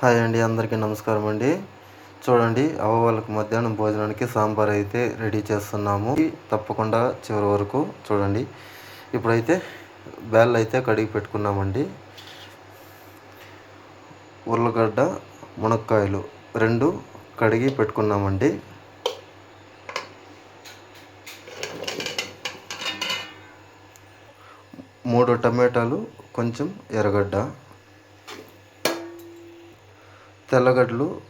Hi అండి అందరికీ నమస్కారం అండి. చూడండి అవ్వ వాళ్ళకి మధ్యాహ్నం భోజనానికి సాంబార్ అయితే రెడీ చేస్తున్నాము. తప్పకుండా చివరి వరకు చూడండి. ఇప్పుడైతే బ్యాల్ అయితే కడిగి పెట్టుకున్నామండి. ఉర్లగడ్డ మునక్కాయలు రెండు కడిగి పెట్టుకున్నామండి. మూడు టమాటాలు కొంచెం ఎర్రగడ్డ. తెల్లగడ్డలు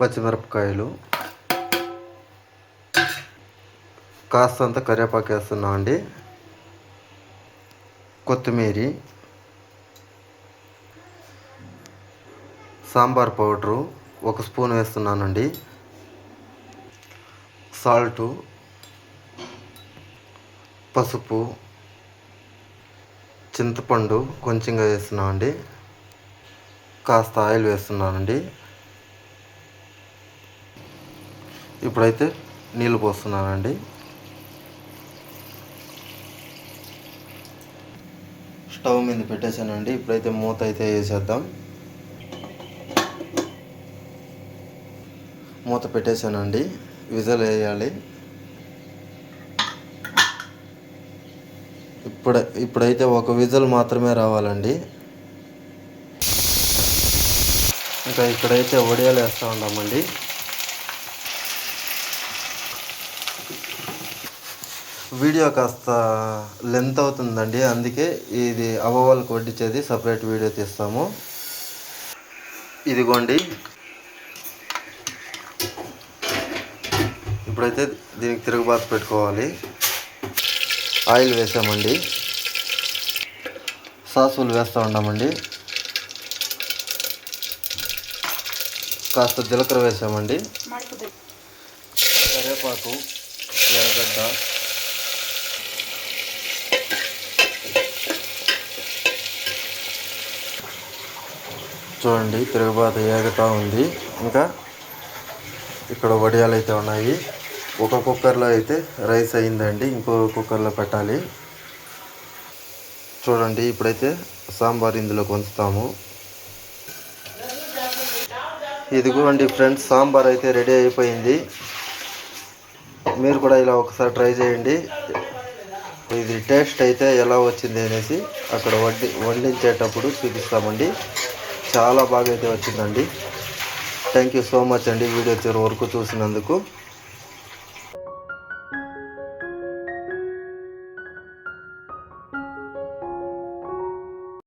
పచ్చిమిరపకాయలు కాస్తంత కరివేపాకు వేస్తున్నాం అండి. కొత్తిమీర సాంబార్ పౌడరు ఒక స్పూన్ వేస్తున్నానండి. సాల్టు పసుపు చింతపండు కొంచెంగా వేస్తున్నామండి కాస్త ఆయిల్ వేస్తున్నానండి. ఇప్పుడైతే నీళ్ళు పోస్తున్నానండి. స్టవ్ మీద పెట్టేశానండి. ఇప్పుడైతే మూత అయితే వేసేద్దాం. మూత పెట్టేశానండి. విజల్ వేయాలి. ఇప్పుడు ఇప్పుడైతే ఒక విజల్ మాత్రమే రావాలండి. ఇంకా ఇక్కడైతే వడియాలు వేస్తూ ఉన్నామండి. వీడియో కాస్త లెంత్ అవుతుందండి అందుకే ఇది అవ్వవాళ్ళకి వడ్డించేది సపరేట్ వీడియో తీస్తాము. ఇదిగోండి. ఇప్పుడైతే దీనికి తిరుగుబాటు పెట్టుకోవాలి. ఆయిల్ వేసామండి. సాసులు వేస్తూ ఉన్నామండి. కాస్త జీలకర్ర వేసామండి. కరివేపాకు ఎర్రగడ్డ. చూడండి తిరుగుబాత ఏగుతూ ఉంది. ఇంకా ఇక్కడ వడియాలు అయితే ఉన్నాయి. ఒక కుక్కర్లో అయితే రైస్ అయిందండి. ఇంకో కుక్కర్లో పెట్టాలి. చూడండి ఇప్పుడైతే సాంబార్ ఇందులోకి ఉంచుతాము ఇదిగోండి ఫ్రెండ్స్ సాంబార్ అయితే రెడీ అయిపోయింది. మీరు కూడా ఇలా ఒకసారి ట్రై చేయండి. ఇది టేస్ట్ అయితే ఎలా వచ్చింది అనేసి అక్కడ వండి వండించేటప్పుడు చూపిస్తామండి. చాలా బాగా అయితే వచ్చిందండి. థ్యాంక్ యూ సో మచ్ అండి వీడియో చివరి వరకు చూసినందుకు.